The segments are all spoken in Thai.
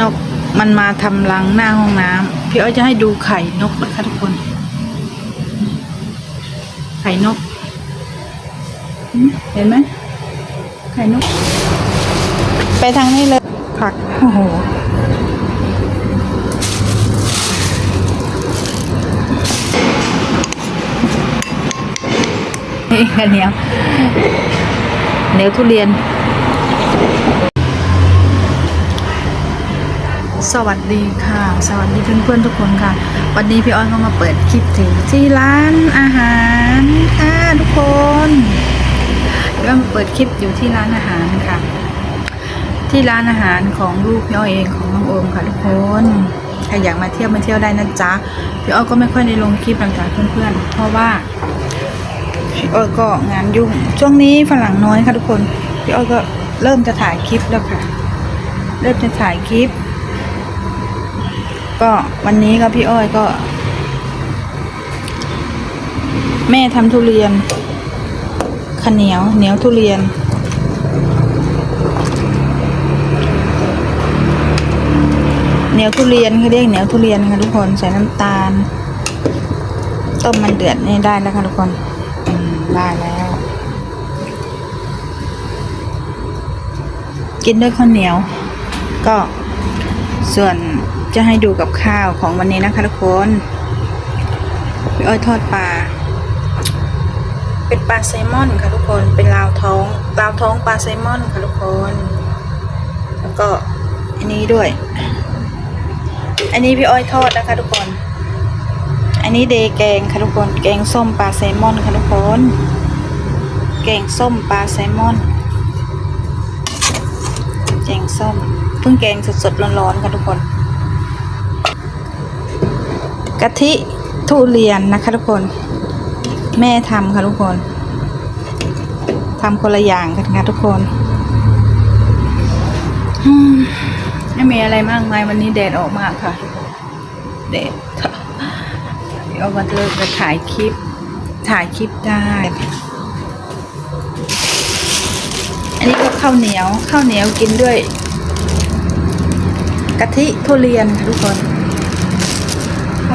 นกมันมาทำรังหน้าห้องน้ำพี่อ้อยจะให้ดูไข่นกนะคะทุกคน ไข่นกหืมเห็นไหมไข่นก ไปทางนี้เลย ผัก โอ้โหนี่เหนียวเหนียวทุเรียน สวัสดีค่ะ สวัสดีเพื่อนๆทุกคนค่ะ วันนี้พี่อ้อยก็มาเปิดคลิปถึงที่ร้านอาหารค่ะทุกคนพี่อ้อยมาเปิดคลิปอยู่ที่ร้านอาหารค่ะ ที่ร้านอาหารของลูกพี่อ้อยเองของน้องโอมค่ะทุกคนใครอยากมาเที่ยวมาเที่ยวได้นะจ๊ะพี่อ้อยก็ไม่ค่อยได้ลงคลิปหลังจากเพื่อนๆ เพราะว่าพี่อ้อยก็งานยุ่งช่วงนี้ฝรั่งน้อยค่ะทุกคนพี่อ้อยก็เริ่มจะถ่ายคลิปแล้วค่ะ เริ่มจะถ่ายคลิป ก็วันนี้ก็พี่อ้อยก็ แม่ทำทุเรียนข้าวเหนียวเหนียวทุเรียน เหนียวทุเรียนเขาเรียกเหนียวทุเรียนค่ะทุกคนใส่น้ำตาล ต้มมันเดือดนี่ได้แล้วค่ะทุกคนได้แล้ว กินด้วยข้าวเหนียว ก็ส่วน จะให้ดูกับข้าวของวันนี้นะคะทุกคนพี่อ้อยทอดปลา เป็นปลาไซลมอนค่ะทุกคน เป็นลาวท้อง ลาวท้องปลาไซลมอนค่ะทุกคน แล้วก็อันนี้ด้วย อันนี้พี่อ้อยทอดนะคะทุกคน อันนี้เดย์แกงค่ะทุกคน แกงส้มปลาแซลมอนค่ะทุกคน แกงส้มปลาแซลมอน แกงส้ม เพิ่งแกงสดๆร้อนๆค่ะทุกคน กะทิทุเรียนนะคะทุกคน แม่ทำค่ะทุกคนทำคนละอย่างกันค่ะทุกคนไม่มีอะไรมากมายวันนี้แดดออกมากค่ะแดดเดี๋ยววันเลิกจะถ่ายคลิป ถ่ายคลิปได้ อันนี้ก็ข้าวเหนียวข้าวเหนียวกินด้วย กะทิทุเรียนค่ะทุกคน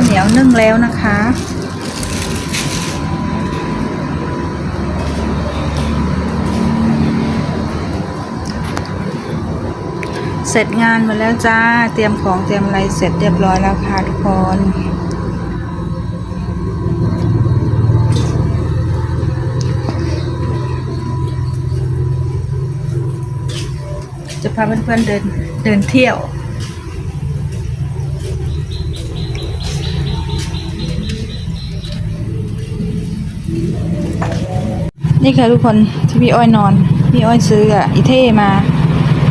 าวเหนียวนึ่งแล้วนะคะ เสร็จงานมดแล้วจ้า เตรียมของเตรียมอะไรเสร็จเรียบร้อยแล้วค่ะทุกคนจะพาเพื่อนๆเดินเดินเที่ยว นี่ค่ะทุกคนที่พี่อ้อยนอน พี่อ้อยซื้ออะอีเท่มา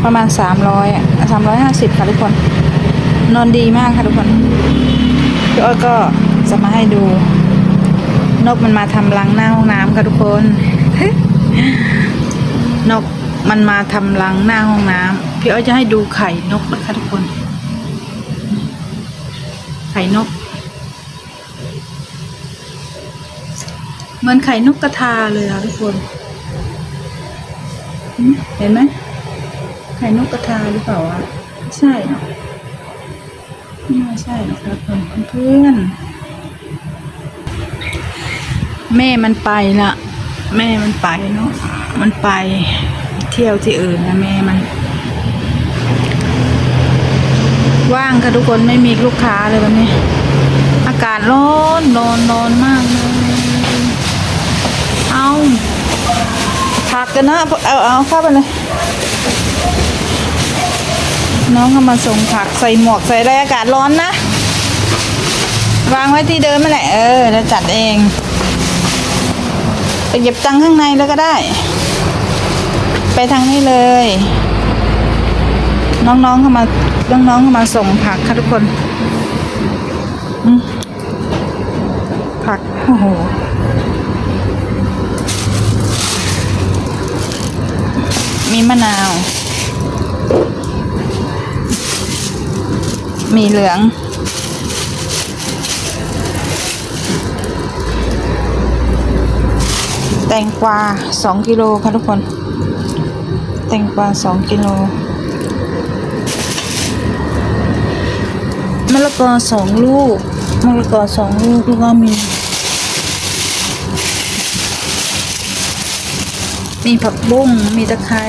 ประมาณสามร้อยสามร้อยห้าสิบค่ะทุกคน นอนดีมากค่ะทุกคนพี่อ้อยก็จะมาให้ดู นกมันมาทำรังหน้าห้องน้ำค่ะทุกคน นกมันมาทำรังหน้าห้องน้ำพี่อ้อยจะให้ดูไข่นกนะคะทุกคน ไข่นก เหมือนไข่นกกระทาเลยค่ะทุกคน เห็นไหมไข่นกกระทาหรือเปล่าวะไม่ใช่เนาะไม่ใช่หรอกครับเพื่อน แม่มันไปละแม่มันไปเนาะมันไปเที่ยวที่อื่นนะแม่มัน ว่างค่ะทุกคนไม่มีลูกค้าเลยวันนี้ อากาศร้อนร้อนร้อนมากเลย เอา ผักกันนะ เอาเอาเข้าไปเลย น้องเข้ามาส่งผักใส่หมวกใส่อะไรอากาศร้อนนะ วางไว้ที่เดิมนั่นแหละ เออแล้วจัดเอง ไปเก็บตังค์ข้างในแล้วก็ได้ ไปทางนี้เลย น้องๆเข้ามา น้องๆเข้ามาส่งผักค่ะทุกคนผัก โอ้โห มีมะนาว มีเหลือง แตงกวาสองกิโลค่ะทุกคน แตงกวาสองกิโลกอสองลูกมะละกอสองลูกแล้วก็มี มีผักบุ้ง มีตะไคร้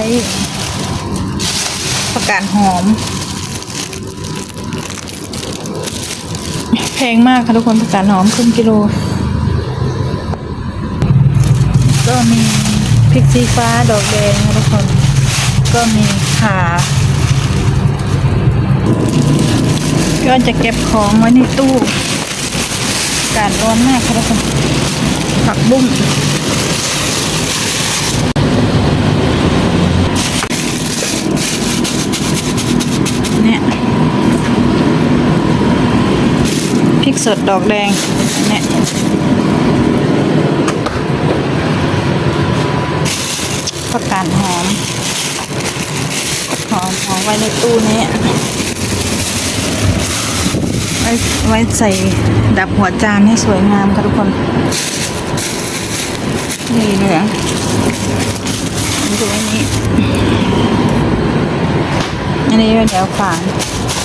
ผักกาดหอม แพงมากค่ะทุกคนผักกาดหอมครึ่งกิโล ก็มีพริกชี้ฟ้าดอกแดงนะทุกคน ก็มีขาก็จะเก็บของไว้ในตู้กาศร้อนมากค่ะทุกคนผักบุ้ง เนี่ยพริก สดดอกแดงเนี่ยผักกาดหอมหอมหอมไว้ในตู้นี้ไว้ไว้ใส่ดับหัวจานให้สวยงามค่ะทุกคน นี่เหลืองดูอันนี้ อันนี้เดี๋ยวฝาน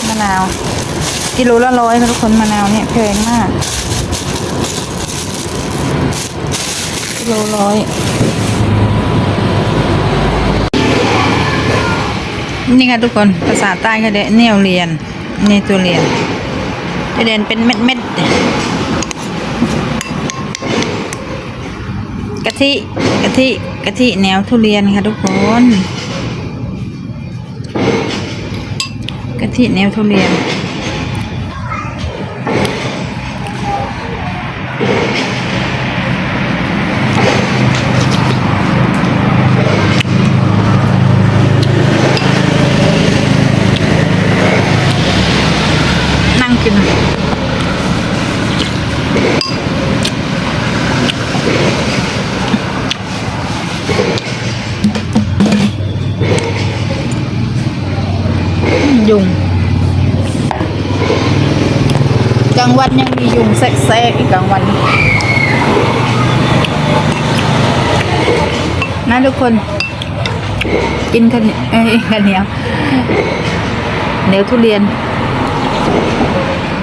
มะนาว กิโลละร้อยค่ะทุกคนมะนาวเนี่ยแพงมาก กิโลร้อยนี่ค่ะทุกคนภาษาใต้เขาเรียกเนี่ยวเรียนนี่ตัวเรียนตัวเรียนเป็นเม็ดเม็ดกะทิกะทิกะทิแนวทุเรียนค่ะทุกคนกะทิแนวทุเรียน กินยุงกลางวันยังมียุงแทรกๆอีกกลางวันนะทุกคน กินข้าวเหนียวเอ้ยข้าวเหนียวเหนียวทุเรียน ห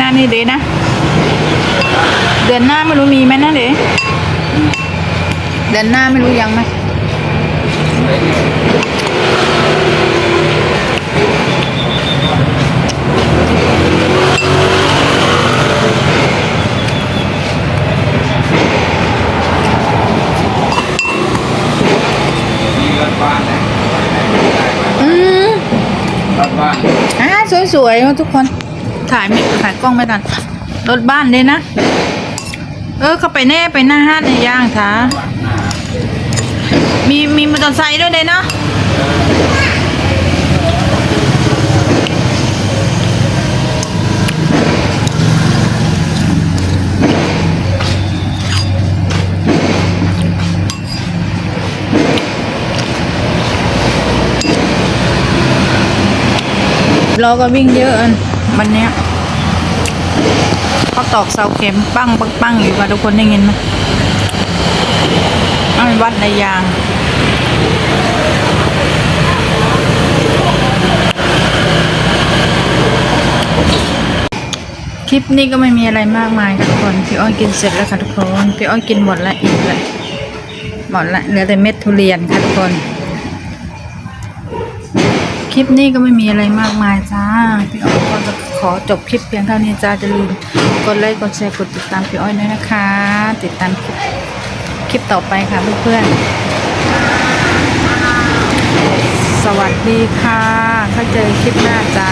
รั่งน้อยนะนี่เดนะ เดือนหน้าไม่รู้มีไหมนะเดเดือนหน้าไม่รู้ยังไหมอืมบ้านอ่าสวยๆทุกคน ถ่ายไม่ถ่ายกล้องไม่ทันรถบ้านเลยนะ เออ เข้าไปแน่ไปหน้าห้างในย่างค่ะมีมีมอเตอร์ไซค์ด้วยเลยเนาะเราก็วิ่งเยอะอัน วันนี้เขาตอกเสาเข็มปั้งปังปังอยู่ค่ะทุกคนได้ยินไหมวัดในยางคลิปนี้ก็ไม่มีอะไรมากมายค่ะทุกคน พี่อ้อยกินเสร็จแล้วค่ะทุกคน พี่อ้อยกินหมดละอีกเลยหมดละเหลือแต่เม็ดทุเรียนค่ะทุกคน คลิปนี้ก็ไม่มีอะไรมากมายจ้า พี่อ้อยก็จะ อจบคลิปเพียงเท่านี้จ้าจะลืมกดไลค์กดแชร์กดติดตามพี่อ้อยด้วยนะคะ ติดตามคลิปคลิปต่อไปค่ะเพื่อนๆสวัสดีค่ะ เข้าเจอคลิปหน้าจ้า